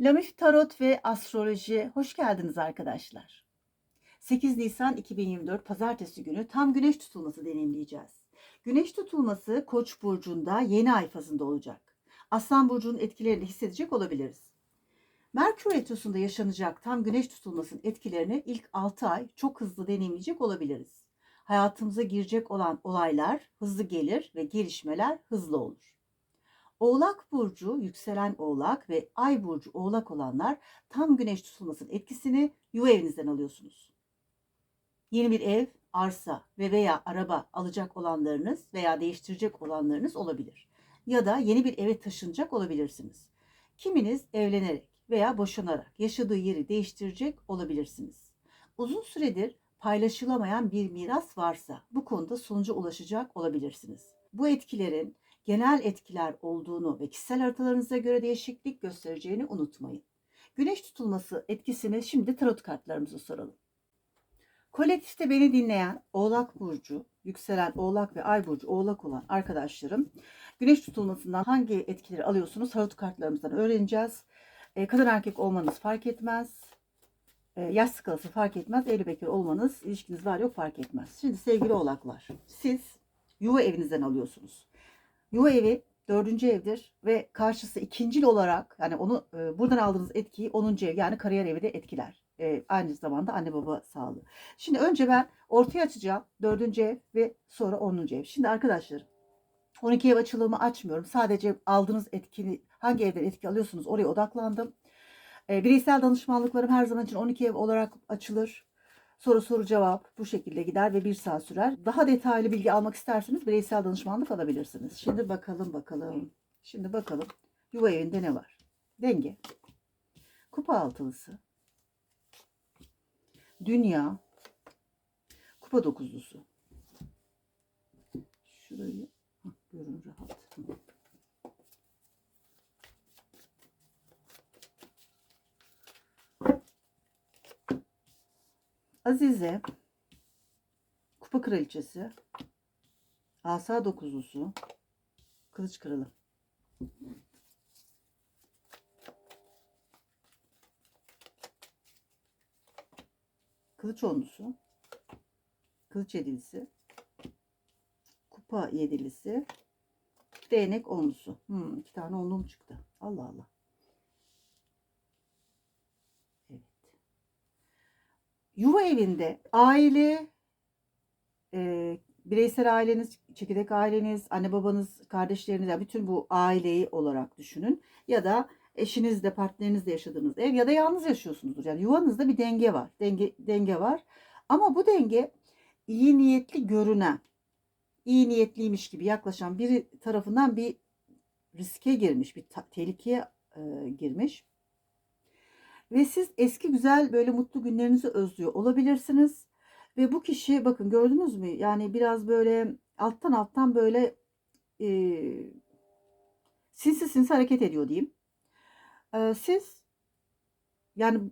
Lamif Tarot ve Astroloji hoş geldiniz arkadaşlar. 8 Nisan 2024 Pazartesi günü tam güneş tutulması deneyimleyeceğiz. Güneş tutulması Koç burcunda yeni ay fazında olacak. Aslan burcunun etkilerini hissedecek olabiliriz. Merkür retrosunda yaşanacak tam güneş tutulmasının etkilerini ilk 6 ay çok hızlı deneyimleyecek olabiliriz. Hayatımıza girecek olan olaylar hızlı gelir ve gelişmeler hızlı olur. Oğlak burcu, yükselen oğlak ve ay burcu oğlak olanlar tam güneş tutulmasının etkisini yuva evinizden alıyorsunuz. Yeni bir ev, arsa ve veya araba alacak olanlarınız veya değiştirecek olanlarınız olabilir. Ya da yeni bir eve taşınacak olabilirsiniz. Kiminiz evlenerek veya boşanarak yaşadığı yeri değiştirecek olabilirsiniz. Uzun süredir paylaşılamayan bir miras varsa bu konuda sonuca ulaşacak olabilirsiniz. Bu etkilerin genel etkiler olduğunu ve kişisel haritalarınıza göre değişiklik göstereceğini unutmayın. Güneş tutulması etkisini şimdi tarot kartlarımıza soralım. Kolektifte beni dinleyen Oğlak Burcu, yükselen Oğlak ve Ay Burcu Oğlak olan arkadaşlarım güneş tutulmasından hangi etkileri alıyorsunuz tarot kartlarımızdan öğreneceğiz. E, kadın erkek olmanız fark etmez. E, yaş skalası fark etmez. Evli bekar olmanız, ilişkiniz var yok fark etmez. Şimdi sevgili oğlaklar, siz yuva evinizden alıyorsunuz. Yuva evi dördüncü evdir ve karşısı ikincil olarak yani onu e, buradan aldığınız etkiyi 10. ev yani kariyer evi de etkiler. E, aynı zamanda anne baba sağlığı. Şimdi önce ben ortaya açacağım dördüncü ev ve sonra 10. ev. Şimdi arkadaşlar 12 ev açılımı açmıyorum. Sadece aldığınız etkini hangi evden etki alıyorsunuz oraya odaklandım. E, bireysel danışmanlıklarım her zaman için 12 ev olarak açılır. Soru soru cevap bu şekilde gider ve bir saat sürer. Daha detaylı bilgi almak isterseniz bireysel danışmanlık alabilirsiniz. Şimdi bakalım bakalım. Şimdi bakalım yuva evinde ne var? Denge. Kupa altılısı. Dünya. Kupa dokuzlusu. Şurayı görün rahat. Azize, Kupa Kraliçesi, Asa Dokuzlusu, Kılıç Kralı. Kılıç Onlusu, Kılıç Yedilisi, Kupa Yedilisi, Değnek Onlusu. Hmm, iki tane onluğum çıktı. Allah Allah. Yuva evinde aile, e, bireysel aileniz, çekirdek aileniz, anne babanız, kardeşleriniz, yani bütün bu aileyi olarak düşünün. Ya da eşinizle, partnerinizle yaşadığınız ev ya da yalnız yaşıyorsunuzdur. Yani yuvanızda bir denge var. Denge, denge var. Ama bu denge iyi niyetli görünen, iyi niyetliymiş gibi yaklaşan biri tarafından bir riske girmiş, bir tehlikeye e, girmiş. Ve siz eski güzel böyle mutlu günlerinizi özlüyor olabilirsiniz. Ve bu kişi bakın gördünüz mü? Yani biraz böyle alttan alttan böyle e, sinsi sinsi hareket ediyor diyeyim. E, siz yani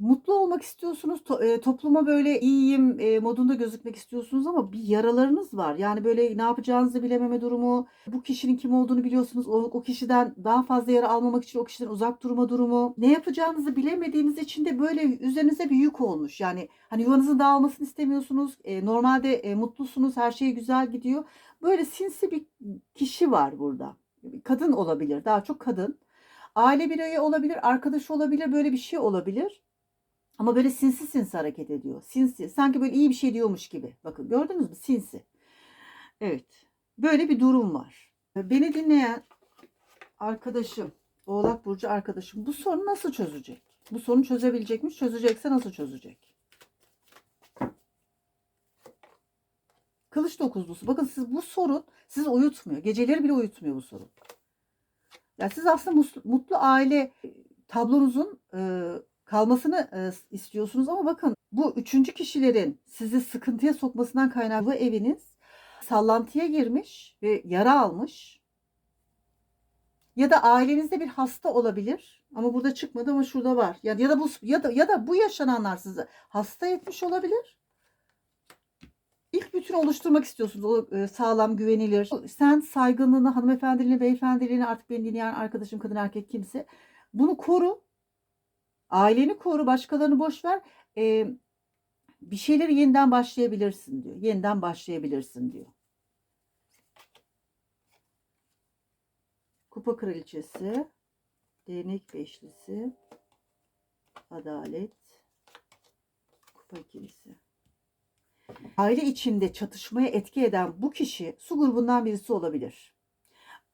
mutlu olmak istiyorsunuz. To, e, topluma böyle iyiyim e, modunda gözükmek istiyorsunuz ama bir yaralarınız var. Yani böyle ne yapacağınızı bilememe durumu. Bu kişinin kim olduğunu biliyorsunuz. O, o kişiden daha fazla yara almamak için o kişiden uzak durma durumu. Ne yapacağınızı bilemediğiniz için de böyle üzerinize bir yük olmuş. Yani hani yuvanızın dağılmasını istemiyorsunuz. E, normalde e, mutlusunuz. Her şey güzel gidiyor. Böyle sinsi bir kişi var burada. Kadın olabilir. Daha çok kadın. Aile bireyı olabilir, arkadaş olabilir, böyle bir şey olabilir. Ama böyle sinsi sinsi hareket ediyor. Sinsi. Sanki böyle iyi bir şey diyormuş gibi. Bakın gördünüz mü? Sinsi. Evet. Böyle bir durum var. Beni dinleyen arkadaşım, Oğlak Burcu arkadaşım bu sorunu nasıl çözecek? Bu sorunu çözebilecekmiş. Çözecekse nasıl çözecek? Kılıç dokuzlusu. Bakın siz bu sorun sizi uyutmuyor. Geceleri bile uyutmuyor bu sorun. Ya siz aslında mutlu aile tablonuzun kalmasını e, istiyorsunuz ama bakın bu üçüncü kişilerin sizi sıkıntıya sokmasından kaynaklı eviniz sallantıya girmiş ve yara almış. Ya da ailenizde bir hasta olabilir ama burada çıkmadı ama şurada var. Ya, ya da bu ya da ya da bu yaşananlar sizi hasta etmiş olabilir. İlk bütün oluşturmak istiyorsunuz. O e, sağlam, güvenilir. Sen saygınlığını, hanımefendiliğini, beyefendiliğini artık beni dinleyen arkadaşım, kadın erkek kimse bunu koru Aileni koru, başkalarını boş ver. Ee, bir şeyleri yeniden başlayabilirsin diyor. Yeniden başlayabilirsin diyor. Kupa kraliçesi, değnek beşlisi, adalet, kupa ikilisi. Aile içinde çatışmaya etki eden bu kişi su grubundan birisi olabilir.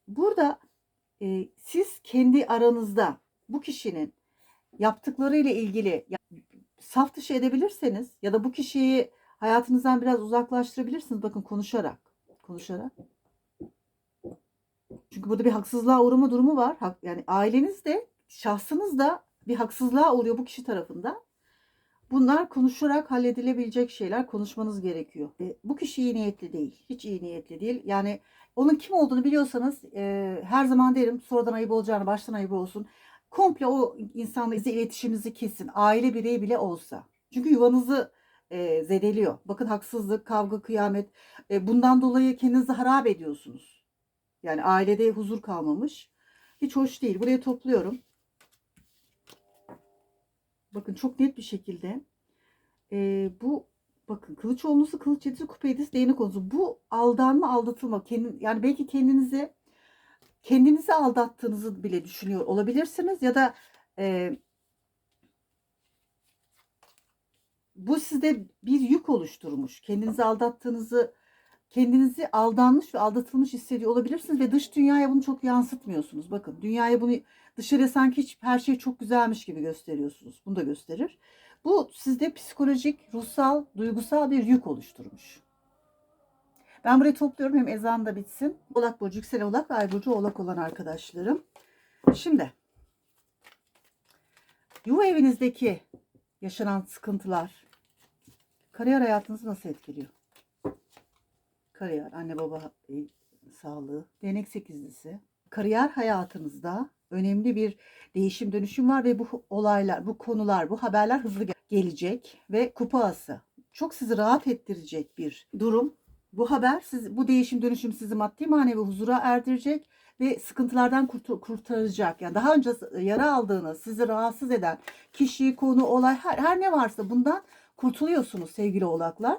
Burada e, siz kendi aranızda bu kişinin yaptıklarıyla ilgili saf dışı edebilirseniz ya da bu kişiyi hayatınızdan biraz uzaklaştırabilirsiniz. Bakın konuşarak. Konuşarak. Çünkü burada bir haksızlığa uğrama durumu var. Yani aileniz de şahsınız da bir haksızlığa uğruyor bu kişi tarafından. Bunlar konuşarak halledilebilecek şeyler konuşmanız gerekiyor. E, bu kişi iyi niyetli değil. Hiç iyi niyetli değil. Yani onun kim olduğunu biliyorsanız e, her zaman derim sonradan ayıp olacağını baştan ayıp olsun. Komple o insanla iletişiminizi kesin. Aile bireyi bile olsa. Çünkü yuvanızı e, zedeliyor. Bakın haksızlık, kavga, kıyamet. E, bundan dolayı kendinizi harap ediyorsunuz. Yani ailede huzur kalmamış. Hiç hoş değil. Buraya topluyorum. Bakın çok net bir şekilde e, bu bakın kılıç olması kılıç yedisi kupa yedisi değnek konusu. Bu aldanma aldatılma. Kendin, yani belki kendinizi kendinizi aldattığınızı bile düşünüyor olabilirsiniz ya da e, bu sizde bir yük oluşturmuş. Kendinizi aldattığınızı kendinizi aldanmış ve aldatılmış hissediyor olabilirsiniz ve dış dünyaya bunu çok yansıtmıyorsunuz. Bakın dünyaya bunu dışarıya sanki hiç her şey çok güzelmiş gibi gösteriyorsunuz. Bunu da gösterir. Bu sizde psikolojik, ruhsal, duygusal bir yük oluşturmuş. Ben burayı topluyorum hem ezan da bitsin. Oğlak burcu, yükselen oğlak ve ay burcu oğlak olan arkadaşlarım. Şimdi yuva evinizdeki yaşanan sıkıntılar kariyer hayatınızı nasıl etkiliyor? Kariyer, anne baba e, sağlığı, değnek sekizlisi. Kariyer hayatınızda önemli bir değişim dönüşüm var ve bu olaylar, bu konular, bu haberler hızlı gel- gelecek ve kupa ası. Çok sizi rahat ettirecek bir durum. Bu haber, siz, bu değişim dönüşüm sizi maddi manevi huzura erdirecek ve sıkıntılardan kurtaracak. Yani daha önce yara aldığınız, sizi rahatsız eden kişi, konu, olay her, her ne varsa bundan kurtuluyorsunuz sevgili oğlaklar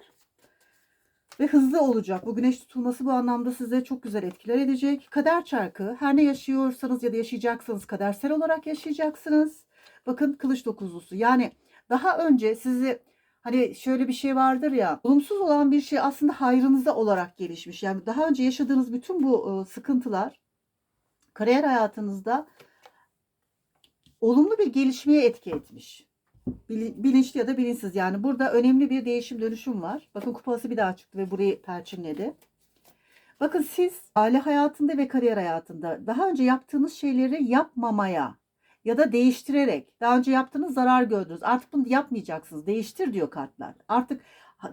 ve hızlı olacak. Bu güneş tutulması bu anlamda size çok güzel etkiler edecek. Kader çarkı her ne yaşıyorsanız ya da yaşayacaksanız kadersel olarak yaşayacaksınız. Bakın kılıç dokuzlusu yani daha önce sizi hani şöyle bir şey vardır ya olumsuz olan bir şey aslında hayrınıza olarak gelişmiş. Yani daha önce yaşadığınız bütün bu sıkıntılar kariyer hayatınızda olumlu bir gelişmeye etki etmiş. Bili- Bilinçli ya da bilinçsiz yani burada önemli bir değişim dönüşüm var. Bakın kupası bir daha çıktı ve burayı perçinledi. Bakın siz aile hayatında ve kariyer hayatında daha önce yaptığınız şeyleri yapmamaya ya da değiştirerek daha önce yaptığınız zarar gördünüz. Artık bunu yapmayacaksınız. Değiştir diyor kartlar. Artık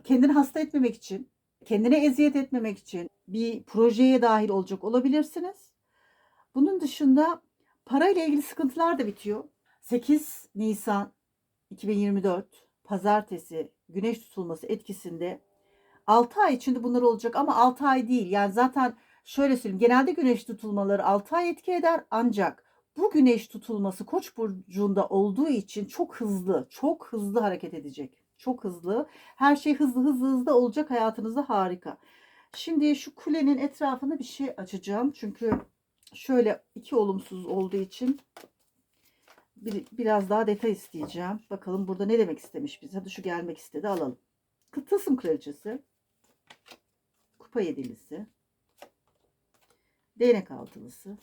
kendini hasta etmemek için, kendine eziyet etmemek için bir projeye dahil olacak olabilirsiniz. Bunun dışında parayla ilgili sıkıntılar da bitiyor. 8 Nisan 2024 pazartesi güneş tutulması etkisinde 6 ay içinde bunlar olacak ama 6 ay değil. Yani zaten şöyle söyleyeyim genelde güneş tutulmaları 6 ay etki eder ancak bu güneş tutulması Koç burcunda olduğu için çok hızlı, çok hızlı hareket edecek. Çok hızlı. Her şey hızlı hızlı hızlı olacak hayatınızda harika. Şimdi şu kulenin etrafında bir şey açacağım. Çünkü şöyle iki olumsuz olduğu için bir, biraz daha detay isteyeceğim. Bakalım burada ne demek istemiş bize. Hadi şu gelmek istedi alalım. Tılsım kraliçesi. Kupa yedilisi. Değnek altılısı.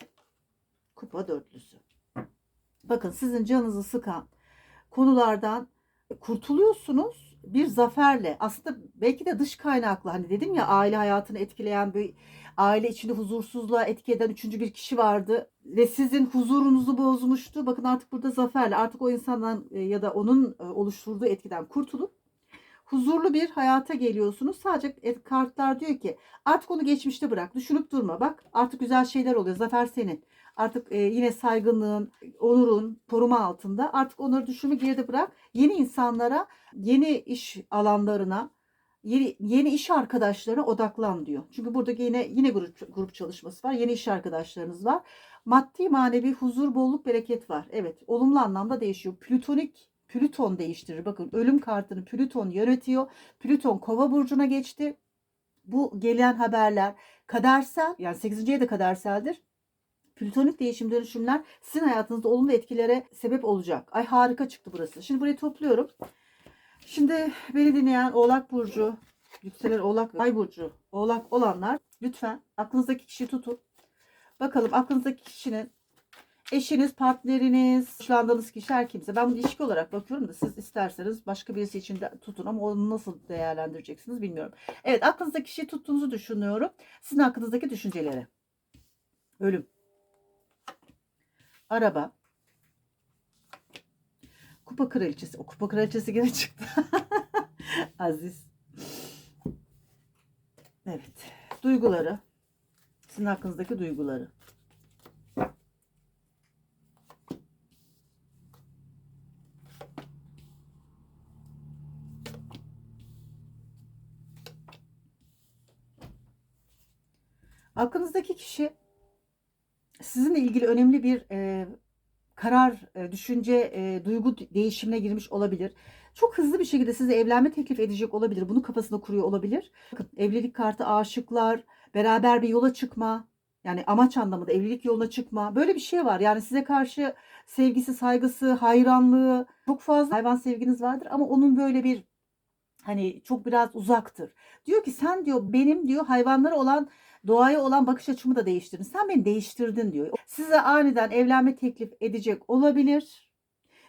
Kupa dörtlüsü. Bakın sizin canınızı sıkan konulardan kurtuluyorsunuz bir zaferle. Aslında belki de dış kaynaklı hani dedim ya aile hayatını etkileyen bir aile içinde huzursuzluğa etki eden üçüncü bir kişi vardı ve sizin huzurunuzu bozmuştu. Bakın artık burada zaferle artık o insandan e, ya da onun e, oluşturduğu etkiden kurtulup huzurlu bir hayata geliyorsunuz. Sadece kartlar diyor ki artık onu geçmişte bırak. Düşünüp durma. Bak artık güzel şeyler oluyor. Zafer senin. Artık e, yine saygınlığın, onurun koruma altında. Artık onları düşünme geride bırak. Yeni insanlara, yeni iş alanlarına, yeni, yeni iş arkadaşlarına odaklan diyor. Çünkü burada yine yine grup grup çalışması var. Yeni iş arkadaşlarınız var. Maddi manevi huzur, bolluk, bereket var. Evet, olumlu anlamda değişiyor. Plütonik Plüton değiştirir. Bakın ölüm kartını Plüton yönetiyor. Plüton Kova burcuna geçti. Bu gelen haberler kadersel yani 8. de kaderseldir. Plütonik değişim dönüşümler sizin hayatınızda olumlu etkilere sebep olacak. Ay harika çıktı burası. Şimdi burayı topluyorum. Şimdi beni dinleyen Oğlak Burcu, yükselen Oğlak, Ay Burcu, Oğlak olanlar lütfen aklınızdaki kişiyi tutun. Bakalım aklınızdaki kişinin eşiniz, partneriniz, hoşlandığınız kişi her kimse. Ben bunu ilişki olarak bakıyorum da siz isterseniz başka birisi için de tutun ama onu nasıl değerlendireceksiniz bilmiyorum. Evet aklınızdaki kişiyi tuttuğunuzu düşünüyorum. Sizin hakkınızdaki düşünceleri. Ölüm. Araba. Kupa kraliçesi. O kupa kraliçesi gene çıktı. Aziz. Evet. Duyguları. Sizin hakkınızdaki duyguları. Aklınızdaki kişi sizinle ilgili önemli bir e, karar, e, düşünce, e, duygu değişimine girmiş olabilir. Çok hızlı bir şekilde size evlenme teklif edecek olabilir. Bunu kafasında kuruyor olabilir. Bakın evlilik kartı, aşıklar, beraber bir yola çıkma. Yani amaç anlamında evlilik yoluna çıkma. Böyle bir şey var. Yani size karşı sevgisi, saygısı, hayranlığı çok fazla hayvan sevginiz vardır ama onun böyle bir hani çok biraz uzaktır. Diyor ki sen diyor benim diyor hayvanlara olan doğaya olan bakış açımı da değiştirdin. Sen beni değiştirdin diyor. Size aniden evlenme teklif edecek olabilir.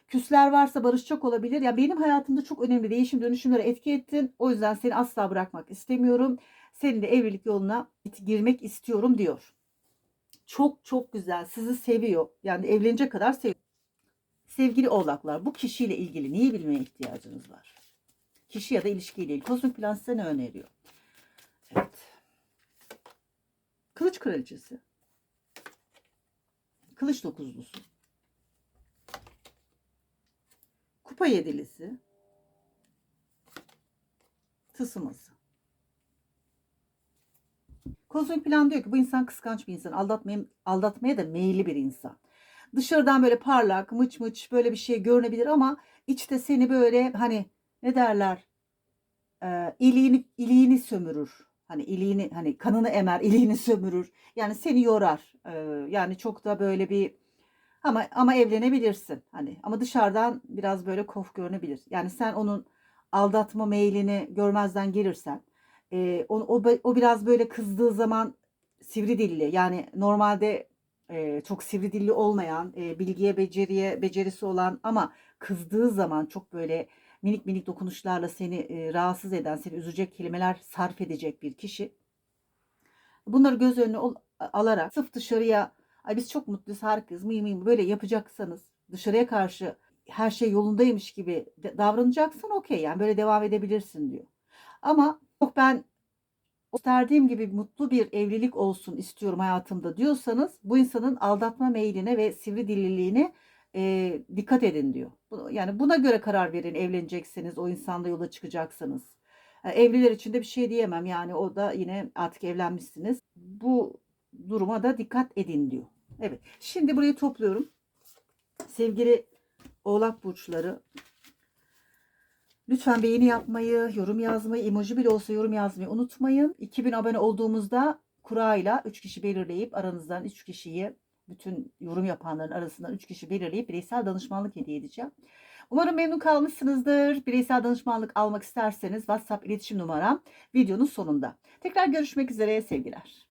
Küsler varsa barışacak olabilir. Ya benim hayatımda çok önemli değişim dönüşümlere etki ettin. O yüzden seni asla bırakmak istemiyorum. Seninle evlilik yoluna girmek istiyorum diyor. Çok çok güzel. Sizi seviyor. Yani evlenecek kadar seviyor. Sevgili oğlaklar bu kişiyle ilgili neyi bilmeye ihtiyacınız var? Kişi ya da ilişkiyle ilgili. Kozmik plan size ne öneriyor? Evet. Kılıç kraliçesi. Kılıç dokuzlusu. Kupa yedilisi. Tısıması. Kozmik plan diyor ki bu insan kıskanç bir insan. Aldatmaya, aldatmaya da meyilli bir insan. Dışarıdan böyle parlak, mıç mıç böyle bir şey görünebilir ama içte seni böyle hani ne derler? Ee, iliğini, iliğini sömürür. Hani iliğini hani kanını emer, iliğini sömürür. Yani seni yorar. Ee, yani çok da böyle bir ama ama evlenebilirsin. Hani ama dışarıdan biraz böyle kof görünebilir. Yani sen onun aldatma meylini görmezden gelirsen e, o, o, o biraz böyle kızdığı zaman sivri dilli yani normalde e, çok sivri dilli olmayan e, bilgiye beceriye becerisi olan ama kızdığı zaman çok böyle minik minik dokunuşlarla seni e, rahatsız eden seni üzecek kelimeler sarf edecek bir kişi bunları göz önüne ol, alarak sırf dışarıya Ay biz çok mutluyuz, harikayız, mıyım mıyım böyle yapacaksanız dışarıya karşı her şey yolundaymış gibi davranacaksan okey yani böyle devam edebilirsin diyor. Ama yok ben gösterdiğim gibi mutlu bir evlilik olsun istiyorum hayatımda diyorsanız bu insanın aldatma meyline ve sivri dilliliğine e, dikkat edin diyor. Yani buna göre karar verin evlenecekseniz o insanla yola çıkacaksanız. Yani evliler için de bir şey diyemem yani o da yine artık evlenmişsiniz. Bu duruma da dikkat edin diyor. Evet. Şimdi burayı topluyorum. Sevgili Oğlak burçları lütfen beğeni yapmayı, yorum yazmayı, emoji bile olsa yorum yazmayı unutmayın. 2000 abone olduğumuzda kurayla 3 kişi belirleyip aranızdan 3 kişiyi bütün yorum yapanların arasından 3 kişi belirleyip bireysel danışmanlık hediye edeceğim. Umarım memnun kalmışsınızdır. Bireysel danışmanlık almak isterseniz WhatsApp iletişim numaram videonun sonunda. Tekrar görüşmek üzere sevgiler.